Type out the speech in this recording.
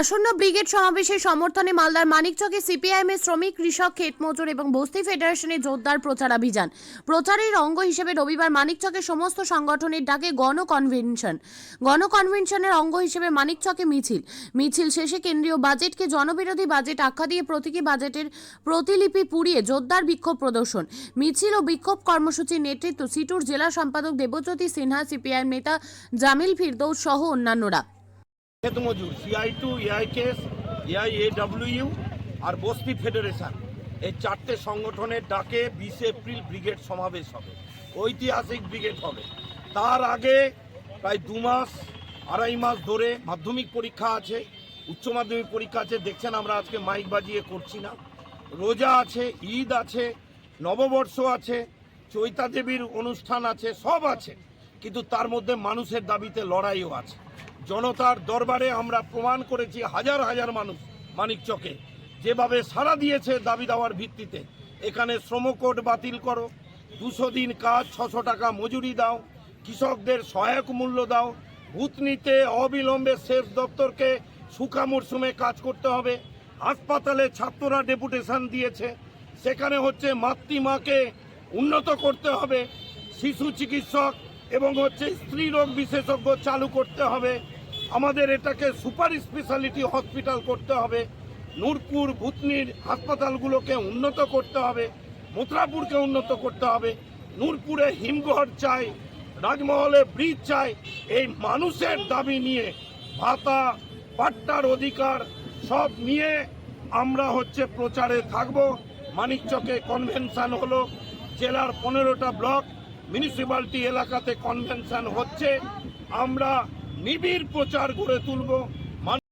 আসন্ন ব্রিগেড সমাবেশের সমর্থনে মালদার মানিকচকে সিপিআইএম এর শ্রমিক, কৃষক ক্ষেত মজুর এবং বস্তি ফেডারেশনের জোরদার প্রচারাভিযান প্রচারের অঙ্গ হিসেবে রবিবার মানিকচকে সমস্ত সংগঠনের ডাকে গণ কনভেনশন। গণ কনভেনশনের অঙ্গ হিসেবে মানিকচকে মিছিল। মিছিল শেষে কেন্দ্রীয় বাজেটকে জনবিরোধী বাজেট আখ্যা দিয়ে প্রতীকী বাজেটের প্রতিলিপি পুড়িয়ে জোরদার বিক্ষোভ প্রদর্শন। মিছিল ও বিক্ষোভ কর্মসূচির নেতৃত্ব সিটুর জেলা সম্পাদক দেবজ্যোতি সিনহা, সিপিআইএম নেতা জামিল ফিরদৌস সহ অন্যান্যরা। ক্ষেত মজুর CITU AIKS AI AW আর বস্তি ফেডারেশন। এই চারটে সংগঠনের ডাকে বিশ এপ্রিল ব্রিগেড সমাবেশ হবে, ঐতিহাসিক ব্রিগেড হবে। তার আগে প্রায় দু মাস, আড়াই মাস ধরে মাধ্যমিক পরীক্ষা আছে, উচ্চ মাধ্যমিক পরীক্ষা আছে, দেখছেন আমরা আজকে মাইক বাজিয়ে করছি না। রোজা আছে, ঈদ আছে, নববর্ষ আছে চৈতা দেবীর অনুষ্ঠান আছে, সব আছে। কিন্তু তার মধ্যে মানুষের দাবিতে লড়াইও আছে। জনতার দরবারে আমরা প্রমাণ করেছি হাজার হাজার মানুষ মানিকচকে যেভাবে সাড়া দিয়েছে দাবি দেওয়ার ভিত্তিতে। এখানে শ্রমকোড বাতিল করো, দুশো দিন কাজ, ছশো টাকা মজুরি দাও, কৃষকদের সহায়ক মূল্য দাও, ভূতনিতে অবিলম্বে সেচ দপ্তরকে শুকা মরশুমে কাজ করতে হবে। হাসপাতালে ছাত্ররা ডেপুটেশন দিয়েছে। সেখানে হচ্ছে মাতৃমাকে উন্নত করতে হবে, শিশু চিকিৎসক এবং হচ্ছে স্ত্রী রোগ বিশেষজ্ঞ চালু করতে হবে। আমাদের এটাকে সুপার স্পেশালিটি হসপিটাল করতে হবে। নূরপুর, ভুতনির হাসপাতালগুলোকে উন্নত করতে হবে। মথুরাপুরকে উন্নত করতে হবে। নূরপুরে হিমঘর চাই, রাজমহলে ব্রিজ চাই। এই মানুষের দাবি নিয়ে ভাতা পাট্টার অধিকার সব নিয়ে আমরা হচ্ছে প্রচারে থাকব। মানিকচকে কনভেনশন হলো, জেলার পনেরোটা ব্লক, মিউনিসিপ্যালিটি এলাকাতে কনভেনশন হচ্ছে। আমরা নিবিড় প্রচার গড়ে তুলব।